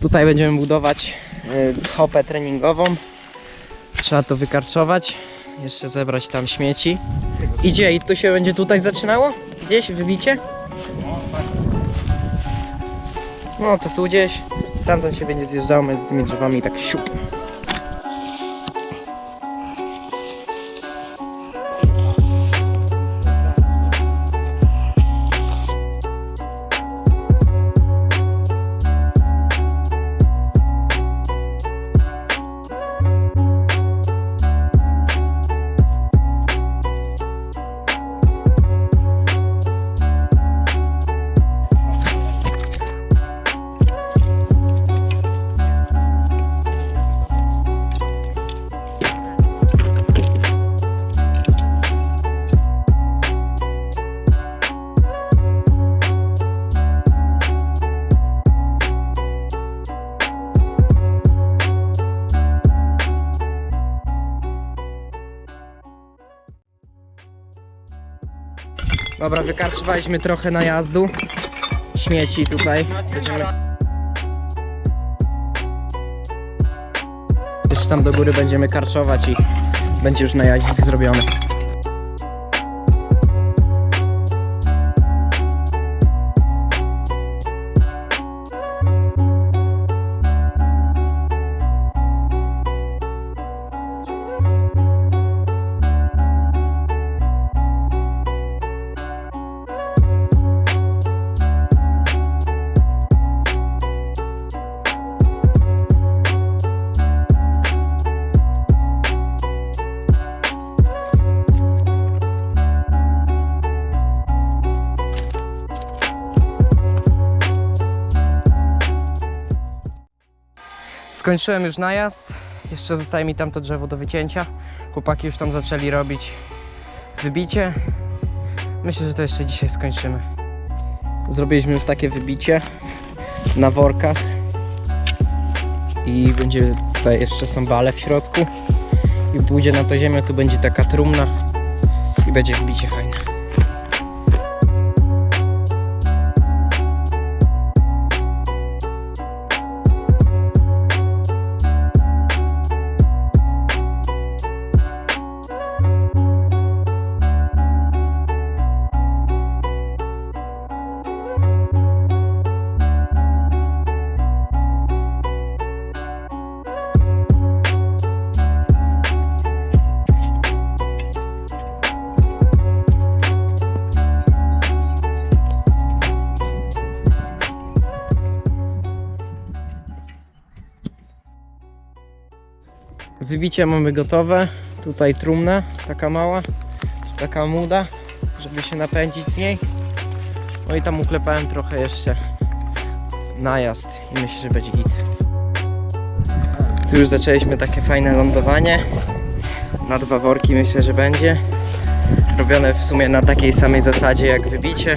Tutaj będziemy budować y, hopę treningową. Trzeba to wykarczować. Jeszcze zebrać tam śmieci. Idzie i to się będzie tutaj zaczynało? Gdzieś wybicie? No to tu gdzieś. Stamtąd się będzie zjeżdżało między tymi drzewami tak siup. Dobra, wykarczowaliśmy trochę najazdu. Śmieci tutaj. Będziemy... Jeszcze tam do góry będziemy karczować i będzie już najaździk zrobiony. Skończyłem już najazd. Jeszcze zostaje mi tam to drzewo do wycięcia. Chłopaki już tam zaczęli robić wybicie. Myślę, że to jeszcze dzisiaj skończymy. Zrobiliśmy już takie wybicie na workach. I będzie tutaj jeszcze są bale w środku. I pójdzie na to ziemię, tu będzie taka trumna. I będzie wbicie fajne. Wybicie mamy gotowe. Tutaj trumna, taka mała, taka muda, żeby się napędzić z niej. No i tam uklepałem trochę jeszcze najazd i myślę, że będzie git. Tu już zaczęliśmy takie fajne lądowanie. Na dwa worki myślę, że będzie. Robione w sumie na takiej samej zasadzie jak wybicie.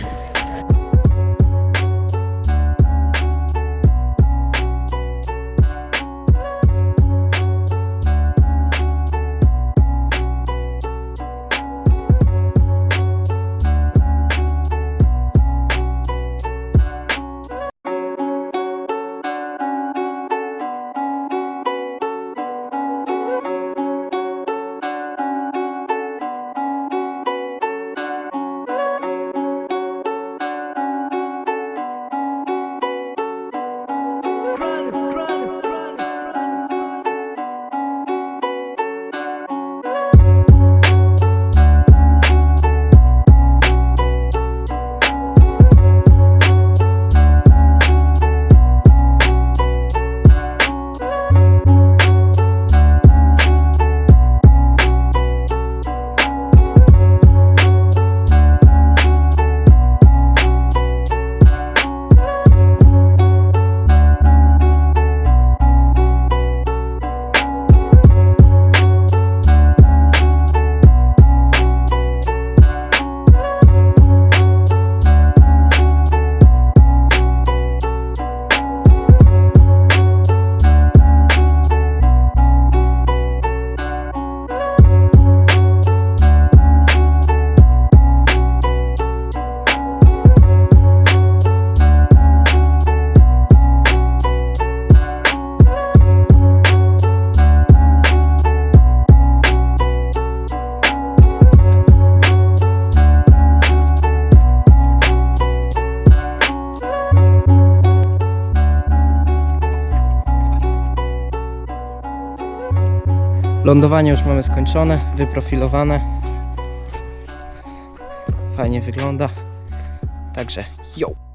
Lądowanie już mamy skończone, wyprofilowane. Fajnie wygląda. Także, yo!